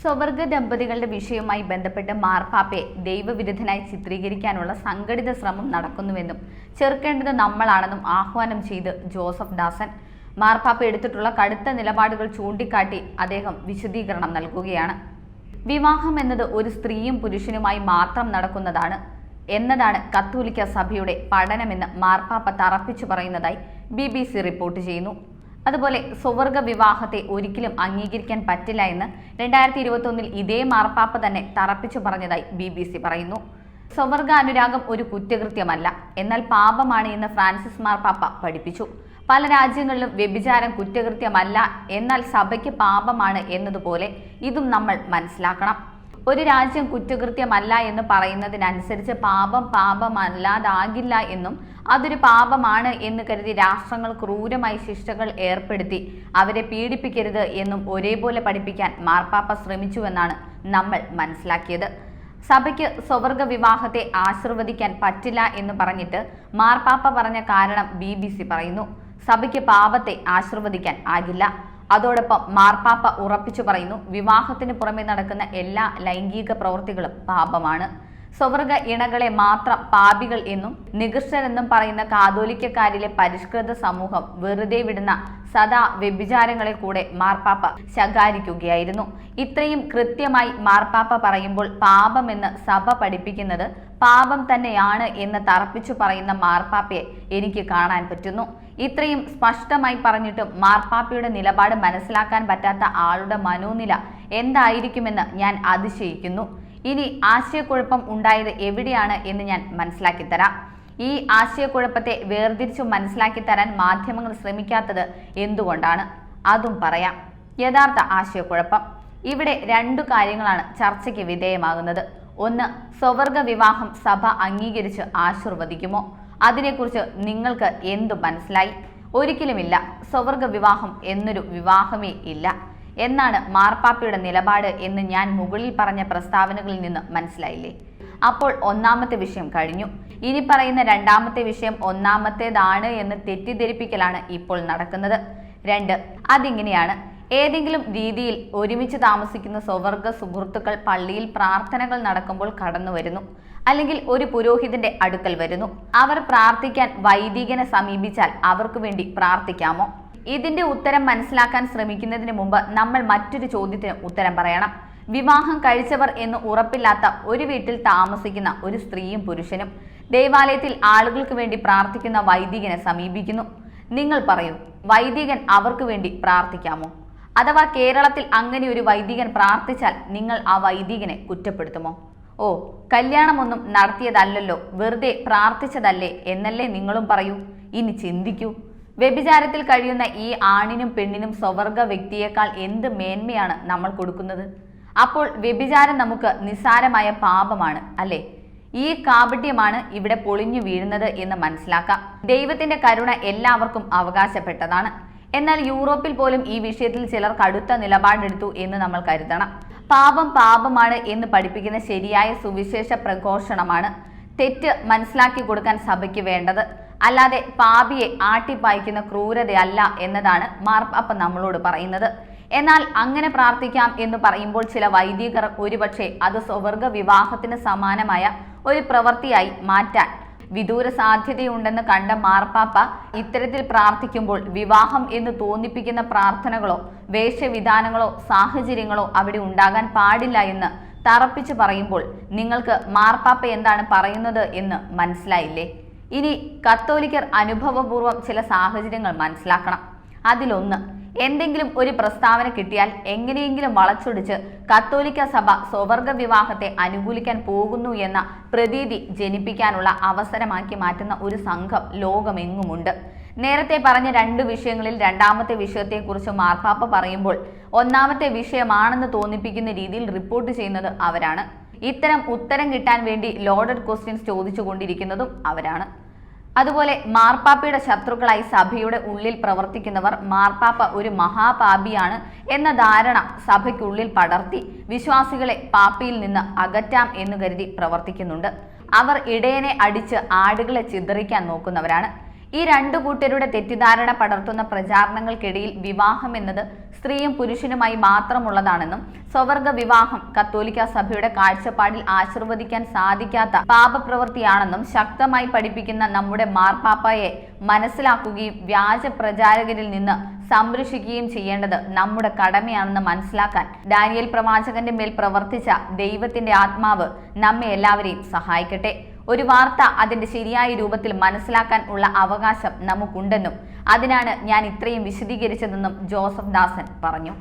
സ്വവർഗ ദമ്പതികളുടെ വിഷയവുമായി ബന്ധപ്പെട്ട് മാർപ്പാപ്പയെ ദൈവവിരുദ്ധനായി ചിത്രീകരിക്കാനുള്ള സംഘടിത ശ്രമം നടക്കുന്നുവെന്നും ചെറുക്കേണ്ടത് നമ്മളാണെന്നും ആഹ്വാനം ചെയ്ത് ജോസഫ് ദാസൻ. മാർപ്പാപ്പ എടുത്തിട്ടുള്ള കടുത്ത നിലപാടുകൾ ചൂണ്ടിക്കാട്ടി അദ്ദേഹം വിശദീകരണം നൽകുകയാണ്. വിവാഹം എന്നത് ഒരു സ്ത്രീയും പുരുഷനുമായി മാത്രം നടക്കുന്നതാണ് എന്നതാണ് കത്തോലിക്ക സഭയുടെ പഠനമെന്ന് മാർപ്പാപ്പ തറപ്പിച്ചു പറയുന്നതായി ബി റിപ്പോർട്ട് ചെയ്യുന്നു. അതുപോലെ സ്വവർഗ വിവാഹത്തെ ഒരിക്കലും അംഗീകരിക്കാൻ പറ്റില്ല എന്ന് രണ്ടായിരത്തി ഇരുപത്തൊന്നിൽ ഇതേ മാർപ്പാപ്പ തന്നെ തറപ്പിച്ചു പറഞ്ഞതായി ബി ബി സി പറയുന്നു. സ്വവർഗ അനുരാഗം ഒരു കുറ്റകൃത്യമല്ല. എന്നാൽ പാപമാണ് എന്ന് ഫ്രാൻസിസ് മാർപ്പാപ്പ പഠിപ്പിച്ചു. പല രാജ്യങ്ങളിലും വ്യഭിചാരം കുറ്റകൃത്യമല്ല. എന്നാൽ സഭയ്ക്ക് പാപമാണ് എന്നതുപോലെ ഇതും നമ്മൾ മനസ്സിലാക്കണം. ഒരു രാജ്യം കുറ്റകൃത്യമല്ല എന്ന് പറയുന്നതിനനുസരിച്ച് പാപം പാപമല്ലാതാകില്ല എന്നും അതൊരു പാപമാണ് എന്ന് കരുതി രാഷ്ട്രങ്ങൾ ക്രൂരമായി ശിക്ഷകൾ ഏർപ്പെടുത്തി. അവരെ പീഡിപ്പിക്കരുത് എന്നും ഒരേപോലെ പഠിപ്പിക്കാൻ മാർപ്പാപ്പ ശ്രമിച്ചുവെന്നാണ് നമ്മൾ മനസ്സിലാക്കിയത്. സഭയ്ക്ക് സ്വവർഗ വിവാഹത്തെ ആശീർവദിക്കാൻ പറ്റില്ല എന്ന് പറഞ്ഞിട്ട് മാർപ്പാപ്പ പറഞ്ഞ കാരണം ബി പറയുന്നു. സഭയ്ക്ക് പാപത്തെ ആശീർവദിക്കാൻ ആകില്ല. അതോടൊപ്പം മാർപ്പാപ്പ ഉറപ്പിച്ചു പറയുന്നു വിവാഹത്തിന് പുറമെ നടക്കുന്ന എല്ലാ ലൈംഗിക പ്രവൃത്തികളും പാപമാണ്. സ്വവർഗ ഇണകളെ മാത്രം പാപികൾ എന്നും നികൃഷ്ടരെന്നും പറയുന്ന കാതോലിക്കക്കാരിലെ പരിഷ്കൃത സമൂഹം വെറുതെ വിടുന്ന സദാ വ്യഭിചാരങ്ങളെ കൂടെ മാർപ്പാപ്പ ശകാരിക്കുകയായിരുന്നു. ഇത്രയും കൃത്യമായി മാർപ്പാപ്പ പറയുമ്പോൾ പാപമെന്ന് സഭ പഠിപ്പിക്കുന്നത് പാപം തന്നെയാണ് എന്ന് തറപ്പിച്ചു പറയുന്ന മാർപ്പാപ്പയെ എനിക്ക് കാണാൻ പറ്റുന്നു. ഇത്രയും സ്പഷ്ടമായി പറഞ്ഞിട്ടും മാർപ്പാപ്പയുടെ നിലപാട് മനസ്സിലാക്കാൻ പറ്റാത്ത ആളുടെ മനോനില എന്തായിരിക്കുമെന്ന് ഞാൻ അതിശയിക്കുന്നു. ഇനി ആശയക്കുഴപ്പം ഉണ്ടായത് എവിടെയാണ് എന്ന് ഞാൻ മനസ്സിലാക്കി തരാം ഈ ആശയക്കുഴപ്പത്തെ വേർതിരിച്ചു മനസ്സിലാക്കി തരാൻ മാധ്യമങ്ങൾ ശ്രമിക്കാത്തത് എന്തുകൊണ്ടാണ്? അതും പറയാം. യഥാർത്ഥ ആശയക്കുഴപ്പം. ഇവിടെ രണ്ടു കാര്യങ്ങളാണ് ചർച്ചയ്ക്ക് വിധേയമാകുന്നത്. ഒന്ന് സ്വവർഗ വിവാഹം സഭ അംഗീകരിച്ച് ആശീർവദിക്കുമോ? അതിനെക്കുറിച്ച് നിങ്ങൾക്ക് എന്തു മനസ്സിലായി? ഒരിക്കലുമില്ല. സ്വവർഗ വിവാഹം എന്നൊരു വിവാഹമേ ഇല്ല. എന്നാണ് മാർപ്പാപ്പയുടെ നിലപാട് എന്ന് ഞാൻ മുകളിൽ പറഞ്ഞ പ്രസ്താവനകളിൽ നിന്ന് മനസ്സിലായില്ലേ? അപ്പോൾ ഒന്നാമത്തെ വിഷയം കഴിഞ്ഞു. ഇനി പറയുന്ന രണ്ടാമത്തെ വിഷയം ഒന്നാമത്തേതാണ് എന്ന് തെറ്റിദ്ധരിപ്പിക്കലാണ് ഇപ്പോൾ നടക്കുന്നത്. രണ്ട് അതിങ്ങനെയാണ്. ഏതെങ്കിലും രീതിയിൽ ഒരുമിച്ച് താമസിക്കുന്ന സ്വവർഗ സുഹൃത്തുക്കൾ പള്ളിയിൽ പ്രാർത്ഥനകൾ നടക്കുമ്പോൾ കടന്നു വരുന്നു. അല്ലെങ്കിൽ ഒരു പുരോഹിതന്റെ അടുക്കൽ വരുന്നു. അവർ പ്രാർത്ഥിക്കാൻ വൈദികനെ സമീപിച്ചാൽ അവർക്ക് വേണ്ടി പ്രാർത്ഥിക്കാമോ? ഇതിന്റെ ഉത്തരം മനസ്സിലാക്കാൻ ശ്രമിക്കുന്നതിന് മുമ്പ് നമ്മൾ മറ്റൊരു ചോദ്യത്തിന് ഉത്തരം പറയണം. വിവാഹം കഴിച്ചവർ എന്ന് ഉറപ്പില്ലാത്ത ഒരു വീട്ടിൽ താമസിക്കുന്ന ഒരു സ്ത്രീയും പുരുഷനും ദേവാലയത്തിൽ ആളുകൾക്ക് വേണ്ടി പ്രാർത്ഥിക്കുന്ന വൈദികനെ സമീപിക്കുന്നു. നിങ്ങൾ പറയൂ വൈദികൻ അവർക്ക് വേണ്ടി പ്രാർത്ഥിക്കാമോ? അഥവാ കേരളത്തിൽ അങ്ങനെ ഒരു വൈദികൻ പ്രാർത്ഥിച്ചാൽ നിങ്ങൾ ആ വൈദികനെ കുറ്റപ്പെടുത്തുമോ? ഓ കല്യാണമൊന്നും നടത്തിയതല്ലല്ലോ വെറുതെ പ്രാർത്ഥിച്ചതല്ലേ എന്നല്ലേ നിങ്ങളും പറയൂ. ഇനി ചിന്തിക്കൂ. വ്യഭിചാരത്തിൽ കഴിയുന്ന ഈ ആണിനും പെണ്ണിനും സ്വവർഗ വ്യക്തിയേക്കാൾ എന്ത് മേന്മയാണ് നമ്മൾ കൊടുക്കുന്നത്? അപ്പോൾ വ്യഭിചാരം നമുക്ക് നിസ്സാരമായ പാപമാണ് അല്ലേ? ഈ കാപട്യമാണ് ഇവിടെ പൊളിഞ്ഞു വീഴുന്നത് എന്ന് മനസ്സിലാക്കാം. ദൈവത്തിന്റെ കരുണ എല്ലാവർക്കും അവകാശപ്പെട്ടതാണ്. എന്നാൽ യൂറോപ്പിൽ പോലും ഈ വിഷയത്തിൽ ചിലർ കടുത്ത നിലപാടെടുത്തു എന്ന് നമ്മൾ കരുതണം. പാപം പാപമാണ് എന്ന് പഠിപ്പിക്കുന്ന ശരിയായ സുവിശേഷ പ്രഘോഷണമാണ് തെറ്റ് മനസ്സിലാക്കി കൊടുക്കാൻ സഭയ്ക്ക് വേണ്ടത്. അല്ലാതെ പാപിയെ ആട്ടിപ്പായിക്കുന്ന ക്രൂരതയല്ല എന്നതാണ് മാർപ്പാപ്പ നമ്മളോട് പറയുന്നത്. എന്നാൽ അങ്ങനെ പ്രാർത്ഥിക്കാം എന്ന് പറയുമ്പോൾ ചില വൈദികർ ഒരുപക്ഷെ അത് സ്വവർഗ വിവാഹത്തിന് സമാനമായ ഒരു പ്രവൃത്തിയായി മാറ്റാൻ വിദൂര സാധ്യതയുണ്ടെന്ന് കണ്ട മാർപ്പാപ്പ ഇത്തരത്തിൽ പ്രാർത്ഥിക്കുമ്പോൾ വിവാഹം എന്ന് തോന്നിപ്പിക്കുന്ന പ്രാർത്ഥനകളോ വേഷവിധാനങ്ങളോ സാഹചര്യങ്ങളോ അവിടെ ഉണ്ടാകാൻ പാടില്ല എന്ന് തറപ്പിച്ചു പറയുമ്പോൾ നിങ്ങൾക്ക് മാർപ്പാപ്പ എന്താണ് പറയുന്നത് എന്ന് മനസ്സിലായില്ലേ? ഇനി കത്തോലിക്കർ അനുഭവപൂർവം ചില സാഹചര്യങ്ങൾ മനസ്സിലാക്കണം. അതിലൊന്ന് എന്തെങ്കിലും ഒരു പ്രസ്താവന കിട്ടിയാൽ എങ്ങനെയെങ്കിലും വളച്ചൊടിച്ച് കത്തോലിക്ക സഭ സ്വവർഗ വിവാഹത്തെ അനുകൂലിക്കാൻ പോകുന്നു എന്ന പ്രതീതി ജനിപ്പിക്കാനുള്ള അവസരമാക്കി മാറ്റുന്ന ഒരു സംഘം ലോകമെങ്ങുമുണ്ട്. നേരത്തെ പറഞ്ഞ രണ്ട് വിഷയങ്ങളിൽ രണ്ടാമത്തെ വിഷയത്തെക്കുറിച്ച് മാർപ്പാപ്പ പറയുമ്പോൾ ഒന്നാമത്തെ വിഷയമാണെന്ന് തോന്നിപ്പിക്കുന്ന രീതിയിൽ റിപ്പോർട്ട് ചെയ്യുന്നത് അവരാണ്. ഇത്തരം ഉത്തരം കിട്ടാൻ വേണ്ടി ലോഡഡ് ക്വസ്റ്റ്യൻസ് ചോദിച്ചുകൊണ്ടിരിക്കുന്നതും അവരാണ്. അതുപോലെ മാർപ്പാപ്പയുടെ ശത്രുക്കളായി സഭയുടെ ഉള്ളിൽ പ്രവർത്തിക്കുന്നവർ മാർപ്പാപ്പ ഒരു മഹാപാപിയാണ് എന്ന ധാരണ സഭയ്ക്കുള്ളിൽ പടർത്തി വിശ്വാസികളെ പാപ്പിയിൽ നിന്ന് അകറ്റാം എന്ന് കരുതി പ്രവർത്തിക്കുന്നുണ്ട്. അവർ ഇടയനെ അടിച്ച് ആടുകളെ ചിതറിക്കാൻ നോക്കുന്നവരാണ്. ഈ രണ്ടു കൂട്ടരുടെ തെറ്റിദ്ധാരണ പടർത്തുന്ന പ്രചാരണങ്ങൾക്കിടയിൽ വിവാഹം എന്നത് സ്ത്രീയും പുരുഷനുമായി മാത്രമുള്ളതാണെന്നും സ്വവർഗ വിവാഹം കത്തോലിക്ക സഭയുടെ കാഴ്ചപ്പാടിൽ ആശീർവദിക്കാൻ സാധിക്കാത്ത പാപപ്രവൃത്തിയാണെന്നും ശക്തമായി പഠിപ്പിക്കുന്ന നമ്മുടെ മാർപ്പാപ്പയെ മനസ്സിലാക്കുകയും വ്യാജ പ്രചാരകരിൽ നിന്ന് സംരക്ഷിക്കുകയും ചെയ്യേണ്ടത് നമ്മുടെ കടമയാണെന്ന് മനസ്സിലാക്കാൻ ഡാനിയൽ പ്രവാചകന്റെ മേൽ പ്രവർത്തിച്ച ദൈവത്തിന്റെ ആത്മാവ് നമ്മെ എല്ലാവരെയും സഹായിക്കട്ടെ. ഒരു വാർത്ത അതിന്റെ ശരിയായ രൂപത്തിൽ മനസ്സിലാക്കാൻ ഉള്ള അവകാശം നമുക്കുണ്ടെന്നും അതിനാണ് ഞാൻ ഇത്രയും വിശദീകരിച്ചതെന്നും ജോസഫ് ദാസൻ പറഞ്ഞു.